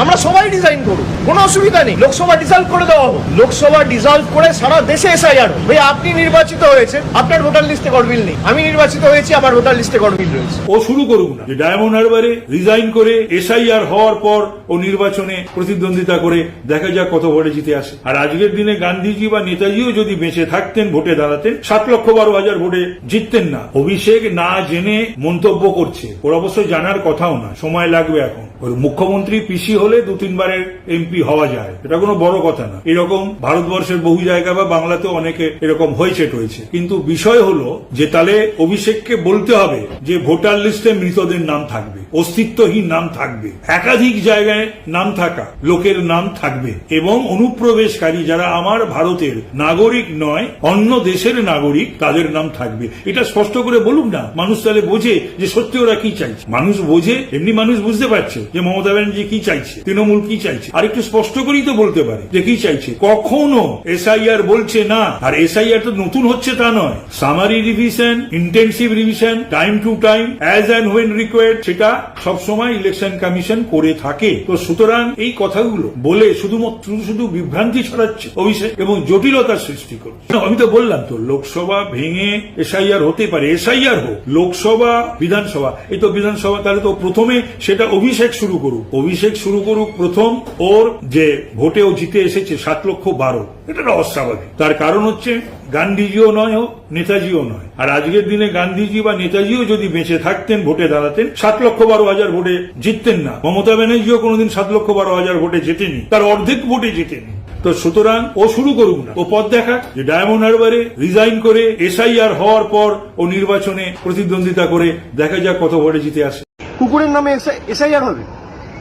আমরা সবাই ডিজাইন করুন কোনো অসুবিধা নেই লোকসভা ডিজলভ করে দেওয়া হোক। লোকসভা ডিজলভ করে সারা দেশে এসআইআর ভাই আপনি নির্বাচিত হয়েছেন আপনার ভোটার লিস্টে গড়বিল নেই। আমি নির্বাচিত হয়েছি আমার ভোটার লিস্টে গড়বিল রয়েছে। ও শুরু করুক না। যে ডায়মন্ড হারবারে রিজাইন করে এসআইআর হওয়ার পর ও নির্বাচনে প্রতিদ্বন্দ্বিতা করে দেখা যাক কত ভোটে জিতে আসে। আর আজকের দিনে গান্ধীজি বা নেতাজিও যদি বেঁচে থাকতেন ভোটে দাঁড়াতেন সাত লক্ষ বারো হাজার ভোটে জিততেন না। অভিষেক না জেনে মন্তব্য করছে। ওর অবশ্যই জানার কথাও না সময় লাগবে এখন। ওর মুখ্যমন্ত্রী পিসি হলে দু তিনবারের এমপি হওয়া যায়। এটা কোনো বড় কথা না। এরকম ভারতবর্ষের বহু জায়গা বা বাংলাতেও অনেকে এরকম হয়েছে টয়েছে। কিন্তু বিষয় হলো যে তাহলে অভিষেককে বলতে হবে যে ভোটার লিস্টে মৃতদের নাম থাকবে, অস্তিত্বহীন নাম থাকবে, একাধিক জায়গায় নাম থাকা, লোকের নাম থাকবে এবং অনুপ্রবেশকারী যারা আমার ভারতের নাগরিক নয়, অন্য দেশের নাগরিক তাদের নাম থাকবে। এটা স্পষ্ট করে বলুক না। মানুষ তাহলে বোঝে যে সত্যি ওরা কি চাইছে। মানুষ বোঝে, এমনি মানুষ বুঝতে পারছে যে মমতা ব্যানার্জি কি চাইছে। তৃণমূল কি চাইছে? আর একটু স্পষ্ট করেই তো বলতে পারে যে কি চাইছে। কখনো এসআইআর বলছে না। আর এসআইআর তো নতুন হচ্ছে তা নয়। Summary revision intensive revision time to time as and when required সেটা সবসময় ইলেকশন কমিশন করে থাকে। তো সুতরাং এই কথাগুলো বলে শুধুমাত্র শুধু শুধু বিভ্রান্তি ছড়াচ্ছে অভিষেক এবং জটিলতার সৃষ্টি করছে। আমি তো বললাম তো, লোকসভা ভেঙে এসআইআর হতে পারে। এসআইআর হোক, লোকসভা, বিধানসভা, এই তো বিধানসভা, তাহলে তো প্রথমে সেটা অভিষেক শুরু করুক। অভিষেক শুরু করুক প্রথম, ওর যে ভোটেও জিতে এসেছে সাত লক্ষ বারো, এটা অস্বাভাবিক। তার কারণ হচ্ছে গান্ধীজিও নয়, ও নেতাজিও নয়। আর আজকের দিনে গান্ধীজি বা নেতাজিও যদি বেঁচে থাকতেন, ভোটে দাঁড়াতেন, সাত লক্ষ বারো হাজার ভোটে জিততেন না। মমতা ব্যানার্জিও কোনোদিন সাত লক্ষ বারো হাজার ভোটে জেতেনি। তার অর্ধেক ভোটে জেতেনি। তো সুতরাং ও শুরু করুক না। ও পথ দেখাক যে ডায়মন্ড হারবারে রিজাইন করে এসআইআর হওয়ার পর ও নির্বাচনে প্রতিদ্বন্দ্বিতা করে দেখা যাক কত ভোটে জিতে আসে। কুকুরের নামে এসআইআর হবে?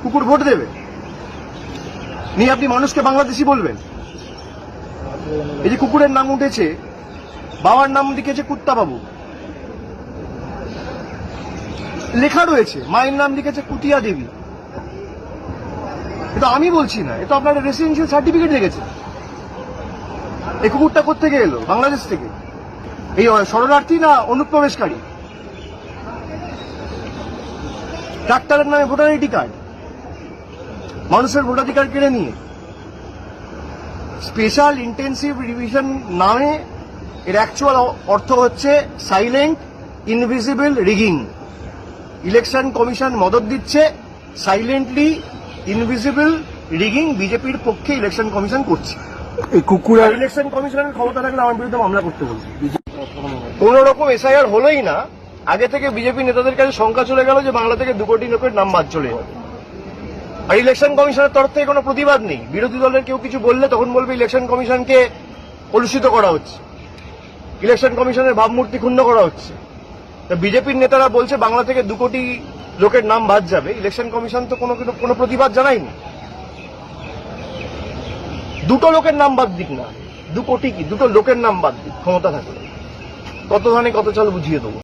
কুকুর ভোট দেবে? নিয়ে আপনি মানুষকে বাংলাদেশি বলবেন? এই যে কুকুরের নাম উঠেছে, বাবার নাম লিখেছে কুত্তা বাবু লেখা রয়েছে, মায়ের নাম লিখেছে কুতিয়া দেবী। এটা আমি বলছি না, এটা আপনার রেসিডেন্সিয়াল সার্টিফিকেট লেগেছে। এই কুকুরটা কোথেকে এলো? বাংলাদেশ থেকে। এই শরণার্থী না অনুপ্রবেশকারী? ডাক্তারের নামে ভোটার আইডি কার্ড? মানুষের ভোটাধিকার কেড়ে নিয়ে। স্পেশাল ইন্টেন্সিভ রিভিশন নামে এর অ্যাকচুয়াল অর্থ হচ্ছে silent invisible rigging election commission মদত দিচ্ছে সাইলেন্টলি ইনভিজিবল রিগিং বিজেপির পক্ষে ইলেকশন কমিশন করছে। কুকুর ইলেকশন কমিশনের ক্ষমতা থাকলে আমার বিরুদ্ধে মামলা করতে বলছে কোন রকম এসআইআর হলোই না। আগে থেকে বিজেপি নেতাদের কাছে শঙ্কা চলে গেল যে বাংলা থেকে দু কোটি লোকের নাম বাদ চলে যাবে। আর ইলেকশন কমিশনের তরফ থেকে কোনো প্রতিবাদ নেই। বিরোধী দলের কেউ কিছু বললে তখন বলবে ইলেকশন কমিশনকে কলুষিত করা হচ্ছে। ইলেকশন কমিশনের ভাবমূর্তি ক্ষুণ্ণ করা হচ্ছে। তা বিজেপির নেতারা বলছে বাংলা থেকে দু কোটি লোকের নাম বাদ যাবে। ইলেকশন কমিশন তো কোনো কোনো প্রতিবাদ জানায়নি। দুটো লোকের নাম বাদ দিক না। দু কোটি কি? দুটো লোকের নাম বাদ দিক। ক্ষমতা থাকলে। কত ধানে কত চাল বুঝিয়ে দেবো।